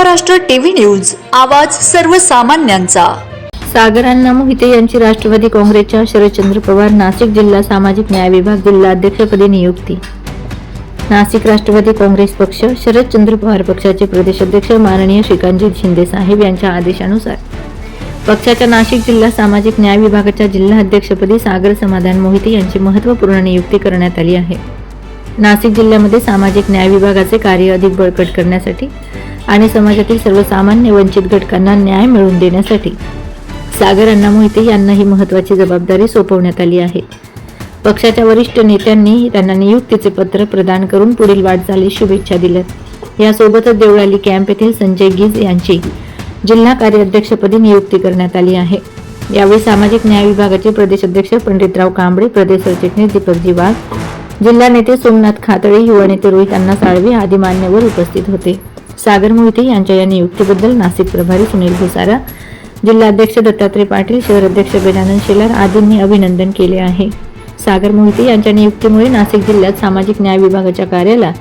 Maharashtra TV news आवाज सर्वसामान्यांचा. सागरांना मोहिते यांची राष्ट्रवादी काँग्रेसच्या शरदचंद्र पवार नाशिक जिल्हा सामाजिक न्याय विभाग जिल्हा अध्यक्षपदी नियुक्ती. नाशिक राष्ट्रवादी काँग्रेस पक्ष शरदचंद्र पवार पक्षाचे प्रदेशाध्यक्ष माननीय श्रीकांतजी शिंदे साहेब यांच्या आदेशानुसार. पक्षाच्या नाशिक जिल्हा सामाजिक न्याय विभागाच्या जिल्हा अध्यक्षपदी सागर समाधान मोहिते यांची महत्त्वपूर्ण नियुक्ती करण्यात आली आहे. नाशिक जिल्ह्यामध्ये सामाजिक न्याय विभागाचे कार्य अधिक बळकट करण्यासाठी आणि समाजातील सर्वसामान्य वंचित घटकांना न्याय मिळवून देण्यासाठी सागर अण्णा मोहिते यांना ही महत्वाची जबाबदारी सोपवण्यात आली आहे. पक्षाच्या वरिष्ठ नेत्यांनी त्यांना नियुक्तीचे पत्र प्रदान करून पुढील वाटचालीस शुभेच्छा दिल्यात. यासोबतच देवळाली कॅम्प येथील संजय गीज यांची जिल्हा कार्याध्यक्षपदी नियुक्ती करण्यात आली आहे. यावेळी सामाजिक न्याय विभागाचे प्रदेश अध्यक्ष पंडितराव कांबळे प्रदेश सरचिटणीस दीपकजी वाघ जिल्हा नेते सोमनाथ खातळे युवा नेते रोहित अण्णा साळवे आदी मान्यवर उपस्थित होते. सागर मोहिते यांच्या या नियुक्तीबद्दल नाशिक प्रभारी सुनील भुसारा जिल्हाध्यक्ष दत्तात्रय पाटील शहर अध्यक्ष गजानन शेलार आदींनी अभिनंदन केले आहे. सागर मोहिते यांच्या नियुक्तीमुळे नाशिक जिल्ह्यात सामाजिक न्याय विभागाच्या कार्याला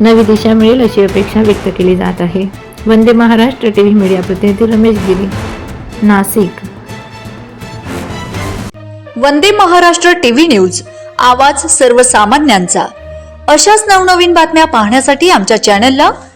नवी दिशा मिळेल अशी अपेक्षा व्यक्त केली जात आहे. वंदे महाराष्ट्र टीव्ही मीडिया प्रतिनिधी रमेश गिरी नाशिक. वंदे महाराष्ट्र टीव्ही न्यूज आवाज सर्वसामान्यांचा. अशाच नवनवीन बातम्या पाहण्यासाठी आमच्या चॅनलला